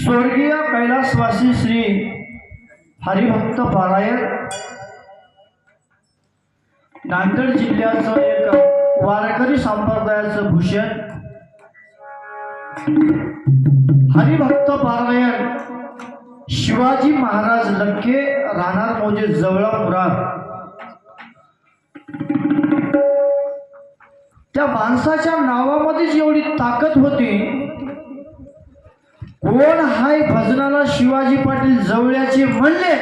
स्वर्गीय कैलासवासी श्री हरिभक्त पारायण नांदेड जिल्ह्याचं एक वारकरी संप्रदायाचं भूषण. हरिभक्त पारायण. शिवाजी महाराज लंके राहणार मोजे जवळा मुरार त्या माणसाच्या नावामध्येच एवढी ताकद होती. कोण हाय भजनाला शिवाजी पाटील जवळ्याचे म्हणले?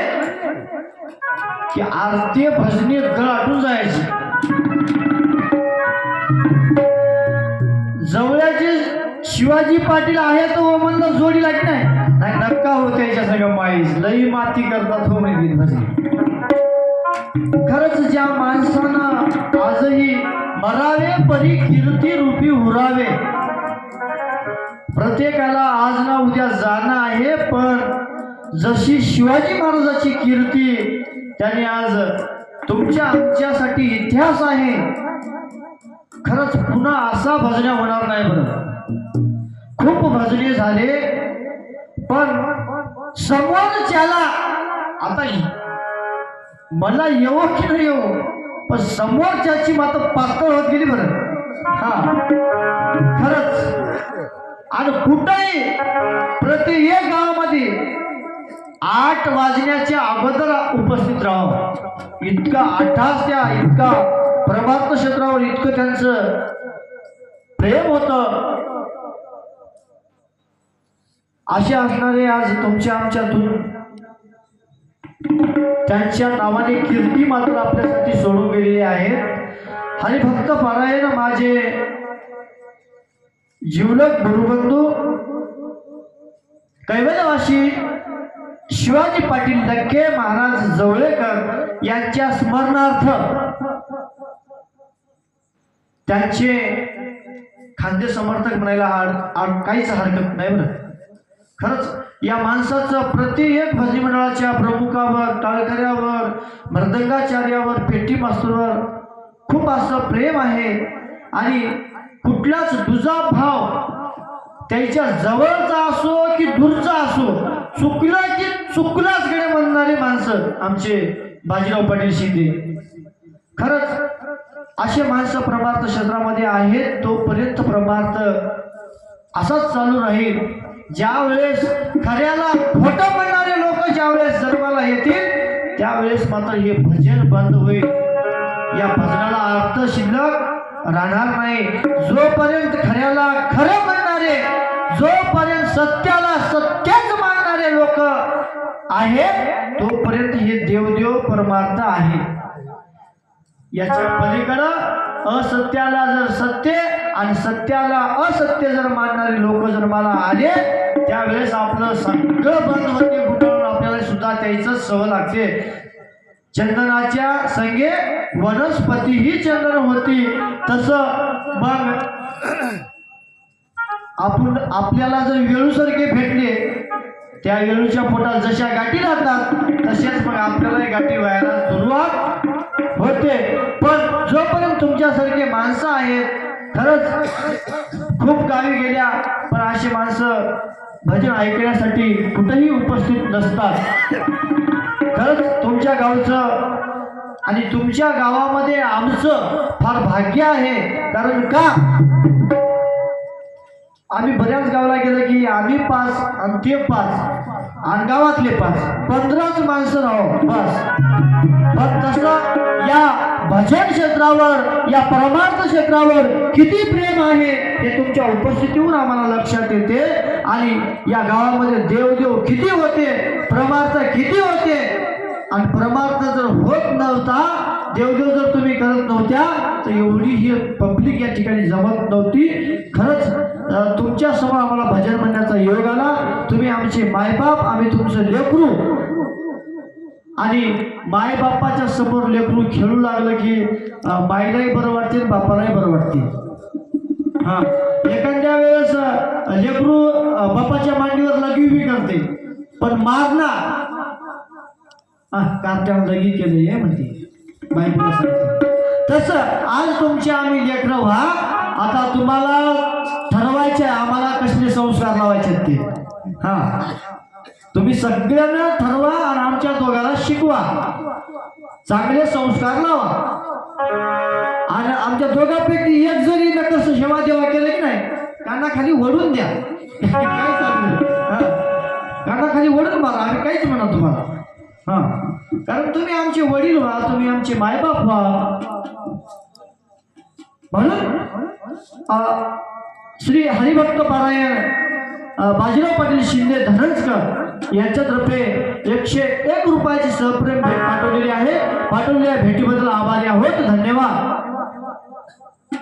की आरती भजनी गळाटून जायचे. जवळ्याचे शिवाजी पाटील आहे तो हो म्हणलं जोडी लागत. नाही नाही नक्का होत त्याच्या सगळ्या माईस. लई माती करतात हो माहिती खरंच ज्या माणसानं आजही मरावे परी कीर्ती रूपी उरावे. प्रत्येकाला आज ना उद्या जाणं आहे पण जशी शिवाजी महाराजाची कीर्ती त्याने आज तुमच्या आमच्यासाठी इतिहास आहे. खरंच पुन्हा असा भजण्या होणार नाही बरं खूप भजने झाले पण समोरच्याला आता मला येऊ की नाही येऊ पण समोरच्याची मात्र पातळ होत गेली बरं. हा. खरंच. आणि कुठंही आठ वाजण्याच्या अगोदर उपस्थित राहावं इतका आठास त्या इतका प्रभात क्षेत्रावर इतकं त्यांचं प्रेम होतं. असे असणारे आज तुमच्या आमच्यातून त्यांच्या नावाने कीर्ती मात्र आपल्यासाठी सोडून गेलेली आहेत आणि फक्त परायण माझे जीवलक गुरुबंधू कैवल्यवासी शिवाजी पाटील दक्के महाराज जवळेकर यांच्या स्मरणार्थ त्यांचे खाद्य समर्थक म्हणायला आड- आड- काहीच हरकत नाही बरं. खरंच या माणसाचं प्रति एक मंडळाच्या प्रमुखावर टाळकऱ्यावर मृदंगाचार्यावर पेटी मास्तरवर खूप असं प्रेम आहे आणि कुठलाच दुजा भाव त्यांच्या जवळचा असो की दूरचा असो चुकला की चुकलाच गडे म्हणणारी माणसं आमचे बाजीराव पाटील शिंदे. खरंच असे माणसं प्रमार्थ क्षेत्रामध्ये आहेत तोपर्यंत प्रमार्थ असाच चालू राहील. ज्यावेळेस खऱ्याला खोटं म्हणणारे लोक ज्यावेळेस जन्माला येतील त्यावेळेस मात्र हे भजन बंद होईल. या भजनाला अर्थ शिल्लक राहणार नाही. जोपर्यंत खऱ्याला खरं म्हणणारे जोपर्यंत सत्याला सत्यच मानणारे लोक आहेत तोपर्यंत हे देवदेव परमार्थ आहे. याच्या पलीकडं असत्याला जर सत्य आणि सत्याला असत्य जर मानणारे लोक जर मला आले त्यावेळेस आपलं सगळं बंद होते कुठं आपल्याला सुद्धा त्याच सव लागते. चंदनाच्या संगे वनस्पती ही चंदन होती. तसं मग आपण आपल्याला जर वेळूसारखे भेटले त्या वेळूच्या पोटात जशा गाठी राहतात तसेच मग आपल्याला गाठी व्हायला सुरुवात होते. पण जोपर्यंत तुमच्यासारखे माणसं आहेत खरंच खूप गावी गेल्या पण अशी माणसं भजन ऐकण्यासाठी कुठेही उपस्थित नसतात. गावचं. आणि तुमच्या गावामध्ये आमचं फार भाग्य आहे. कारण का? आम्ही बऱ्याच गावाला गेलो की आम्ही पाच आणि ते पाच. आणि गावातले पाच. पंधराच माणसं राहो बस. पण तसं या भजन क्षेत्रावर या परमार्थ क्षेत्रावर किती प्रेम आहे हे तुमच्या उपस्थितीहून आम्हाला लक्षात येते. आणि या गावामध्ये देवदेव किती होते परमार्थ किती होते आणि परमार्थ जर होत नव्हता देवदेव जर तुम्ही करत नव्हत्या तर एवढी ही पब्लिक या ठिकाणी जमत नव्हती. खरंच तुमच्यासमोर आम्हाला भजन म्हणण्याचा योग आला. तुम्ही आमचे मायबाप आम्ही तुमचं लेकरू. आणि मायबापाच्या समोर लेकरू खेळू लागलं की अं, माईलाही बरं वाटते बापालाही बाप्पालाही बरं वाटते. हा. एखाद्या वेळेस लेकरू बापाच्या बाप्पाच्या मांडीवर लगी उभी करते. पण मार ना कार्ट्यावर लगी केलं म्हणते. बाई सांगते. तसं आज तुमचे आम्ही लेकरं व्हा. आता तुम्हाला ठरवायचे आम्हाला कसले संस्कार लावायचे ते. हा. तुम्ही सगळ्यांना ठरवा आणि आमच्या दोघांना शिकवा. चांगले संस्कार लावा. आणि आमच्या दोघांपैकी एक जरी नकस सेवा देवा केलं की नाही कानाखाली वडून द्या. काय चालू हा. कानाखाली वडून मारा आम्ही काहीच हा. कारण तुम्ही आमचे वडील व्हा तुम्ही आमचे मायबाप व्हा. म्हणून श्री हरिभक्त पारायण बाजीराव पाटील शिंदे धनंजकर यांच्यातर्फे एकशे एक रुपयाची सहप्रेम भेट पाठवलेली आहे. पाठवलेल्या भेटीबद्दल आभारी आहोत. धन्यवाद.